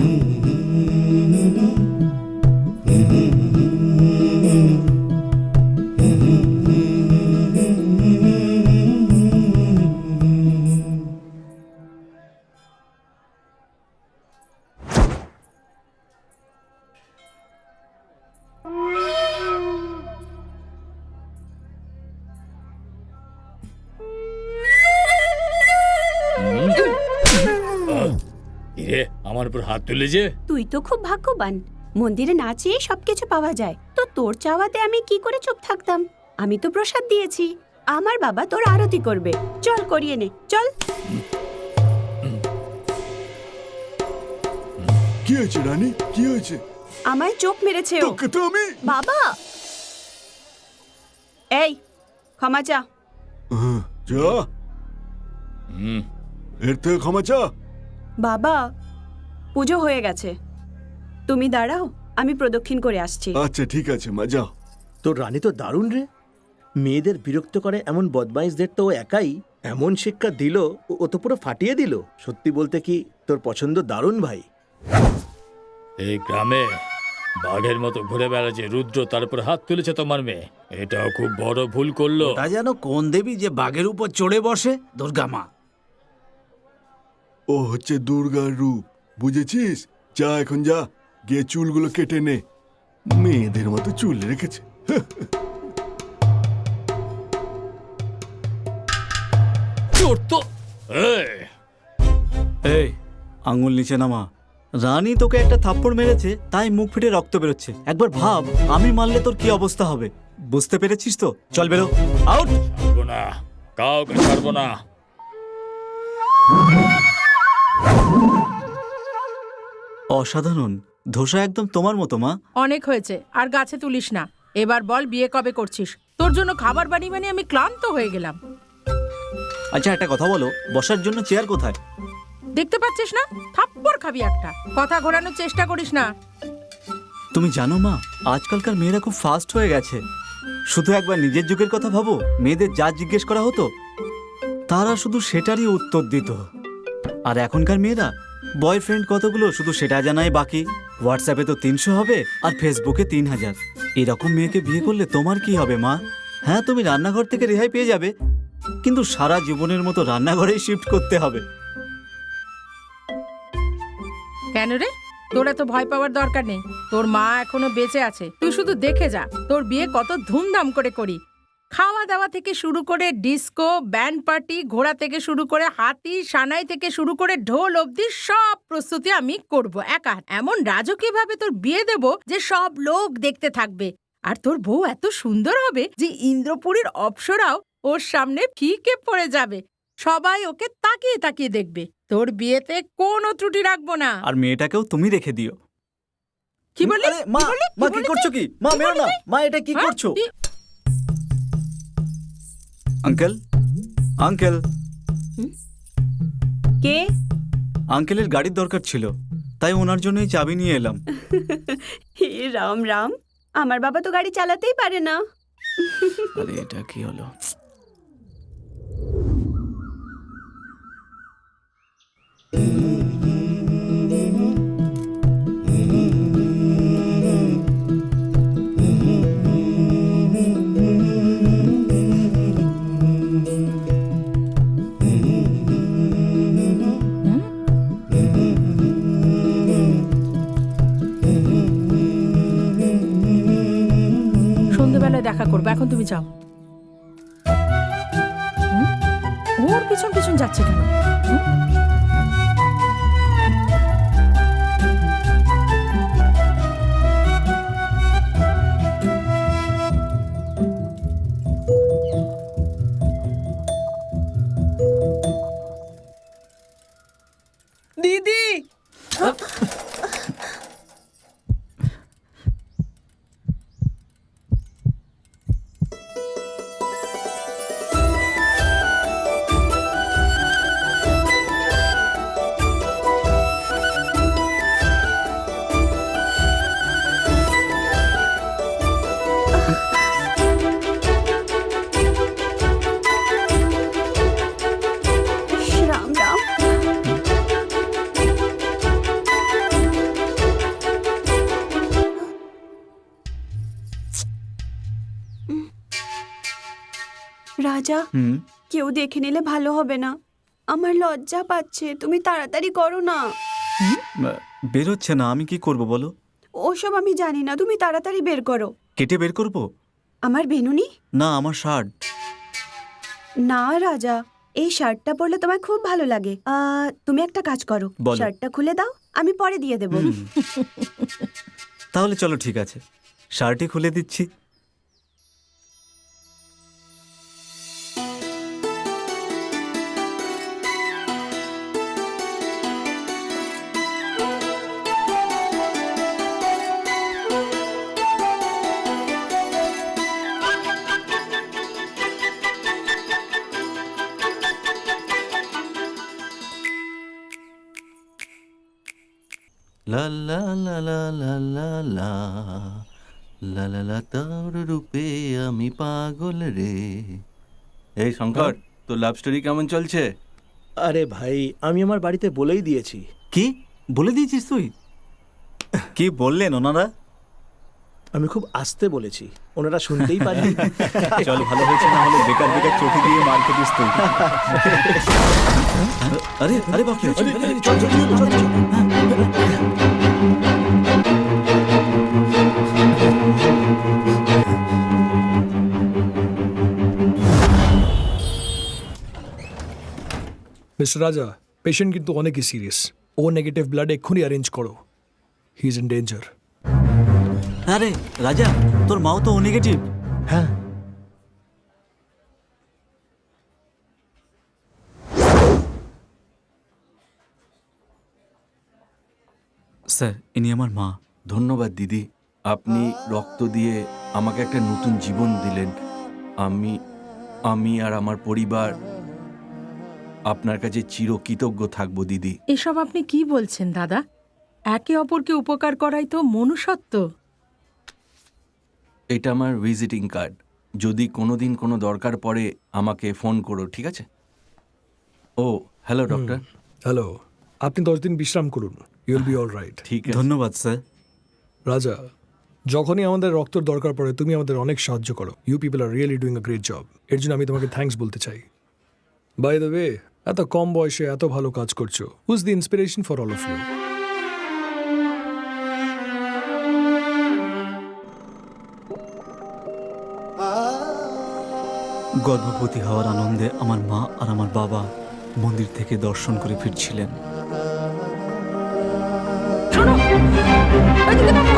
Mm. আমার উপর হাত তুলে যে। তুই তো খুব ভাগ্যবান। মন্দিরে না চেয়ে সবকিছু পাওয়া যায়। তো তোর চাওয়াতে আমি কি করে চুপ থাকতাম? আমি তো প্রসাদ দিয়েছি। আমার বাবা তোর আরতি করবে। চল করিয়ে নে। চল। কি হয়েছে রানী? কি হয়েছে? আমায় চোখ মেরেছে ও। তোকে তো আমি বাবা! এই ক্ষমা চা। হ্যাঁ, যা। হুম। এর থেকে ক্ষমা চা। বাবা পুজো হয়ে গেছে। তুমি দাঁড়াও আমি প্রদক্ষিণ করে আসছি। আচ্ছা ঠিক আছে মা যাও। তোর রানী তো দারুণ রে। মেয়েদের বিরক্ত করে এমন বদমাইশদের তো ও একাই। এমন শিক্ষা দিল ও- ও তো পুরো ফাটিয়ে দিল। সত্যি বলতে কি তোর পছন্দ দারুণ ভাই? এই গ্রামে বাঘের মতো ঘুরে বেড়াচ্ছে রুদ্র তার উপর হাত তুলেছে তোমার মেয়ে। এটাও খুব বড় ভুল করল। তা যেন কোন দেবী যে বাঘের উপর চড়ে বসে দুর্গা মা। ও হচ্ছে দুর্গার রূপ। বুঝেছিস? যা এখন যা গিয়ে চুলগুলো কেটে নে। মেয়েদের মতো চুল রেখেছে। চোর তো। এই, এই আঙুল নিচে নামা। রানী তোকে একটা থাপ্পড় মেরেছে তাই মুখ ফেটে রক্ত বেরোচ্ছে। একবার ভাব আমি মারলে তোর কি অবস্থা হবে? বুঝতে পেরেছিস তো? চল বেরো। আউট না কাউকে ছাড়বো না। অসাধারণ। ধোসা একদম তোমার মতো মা। অনেক হয়েছে আর গাছে তুলিস না। এবার বল বিয়ে কবে করছিস? তোর জন্য খাবার বানিয়ে বানিয়ে আমি ক্লান্ত হয়ে গেলাম। আচ্ছা একটা কথা বলো বসার জন্য চেয়ার কোথায়? দেখতে পাচ্ছিস না? থাপ্পড় খাবি একটা। কথা ঘোরানোর চেষ্টা করিস না। তুমি জানো মা আজকালকার মেয়েরা খুব ফাস্ট হয়ে গেছে। শুধু একবার নিজের যুগের কথা ভাবো মেয়েদের যা জিজ্ঞেস করা হতো তারা শুধু সেটারই উত্তর দিত। আর এখনকার মেয়েরা বয়ফ্রেন্ড কতগুলো? শুধু সেটা জানাই বাকি। হোয়াটসঅ্যাপে তো তিনশো হবে, আর ফেসবুকে তিন হাজার এরকম মেয়েকে বিয়ে করলে তোমার কি হবে, মা? হ্যাঁ তুমি রান্নাঘর থেকে রেহাই পেয়ে যাবে, কিন্তু সারা জীবনের মতো রান্নাঘরেই শিফট করতে হবে। কেন রে? তোর এত ভয় পাওয়ার দরকার নেই। তোর মা এখনও বেঁচে আছে। তুই শুধু দেখে যা, তোর বিয়ে কত ধুমধাম করে করি। খাওয়া দাওয়া থেকে শুরু করে ডিস্কো ব্যান্ড পার্টি ঘোড়া থেকে শুরু করে হাতি সানাই থেকে শুরু করে ঢোল অবধি সব প্রস্তুতি আমি করব একা। এমন রাজকীয় ভাবে তোর বিয়ে দেব যে সব লোক দেখতে থাকবে। আর তোর বউ এত সুন্দর হবে যে ইন্দ্রপুরীর অপ্সরাও ওর সামনে ফিকে পড়ে যাবে। সবাই ওকে তাকিয়ে তাকিয়ে দেখবে। তোর বিয়েতে কোনো ত্রুটি রাখব না। আর মেয়েটাকেও তুমি রেখে দিও। কি বললি? মা মা কি করছ কি? মা মেরো না। মা এটা কি হ্যাঁ? করছ? আঙ্কেল? আঙ্কেল? কে? আঙ্কেলের গাড়ির দরকার ছিল তাই ওনার জন্যই চাবি নিয়ে এলাম। হে রাম রাম আমার বাবা তো গাড়ি চালাতেই পারে না। আরে এটা কি হলো? দেখা করব। এখন তুমি যাও? ওর পিছন পিছন যাচ্ছে কেন? হুম। কেউ দেখে নিলে ভালো হবে না। আমার লজ্জা পাচ্ছে তুমি তাড়াতাড়ি করো না। বেরোচ্ছে না আমি কি করব বলো? ওসব আমি জানি না তুমি তাড়াতাড়ি বের করো। কেটে বের করব? আমার বেনুনি? না আমার শার্ট। না রাজা এই শার্টটা পরলে তোমায় খুব ভালো লাগে। তুমি একটা কাজ করো। শার্টটা খুলে দাও আমি পরে দিয়ে দেবো। তাহলে চলো ঠিক আছে। শার্টই খুলে দিচ্ছি। লা লা লা লা লা লা লা লা লা লা তোর রূপে আমি পাগল রে এই শঙ্কর তোর লাভ স্টোরি কেমন চলছে? আরে ভাই আমি আমার বাড়িতে বলেই দিয়েছি। কি? বলে দিয়েছিস তুই? কি বললেন ওনারা? আমি খুব আস্তে বলেছি ওনারা শুনতেই পারেনি। চল ভালো হয়েছে না হলে বেকার বেকার চোখে দিয়ে মার খেতিস তুই। আরে আরে বাকি মিস্টার রাজা পেশেন্ট কিন্তু অনেকই সিরিয়াস ও নেগেটিভ ব্লাড এক্ষুনি অ্যারেঞ্জ করো হি ইজ ইন ডেঞ্জার আরে রাজা তোর মাও তো ও নেগেটিভ হ্যাঁ স্যার ইনি আমার মা। ধন্যবাদ দিদি। আপনি রক্ত দিয়ে আমাকে একটা নতুন জীবন দিলেন। আমি আমি আর আমার পরিবার আপনার কাছে চিরকৃতজ্ঞ থাকব দিদি। এসব আপনি কি বলছেন দাদা? একে অপরকে উপকার করাই তো মনুষ্যত্ব। এটা আমার ভিজিটিং কার্ড যদি কোনোদিন কোনো দরকার পড়ে আমাকে ফোন করো ঠিক আছে? ও হ্যালো ডক্টর হ্যালো আপনি দশ দিন বিশ্রাম করুন। ইউল বি অল রাইট ঠিক আছে। ধন্যবাদ স্যার। রাজা যখনই আমাদের রক্তর দরকার পড়ে তুমি আমাদের অনেক সাহায্য করো। You people are really doing a great job এর জন্য আমি তোমাকে থ্যাঙ্কস বলতে চাই। বাই দ্য ওয়ে এত কম বয়সে এত ভালো কাজ করছ। Who's the inspiration for all of you গর্ভবতী হওয়ার আনন্দে আমার মা আর আমার বাবা মন্দির থেকে দর্শন করে ফিরছিলেন। 哎，你跟他。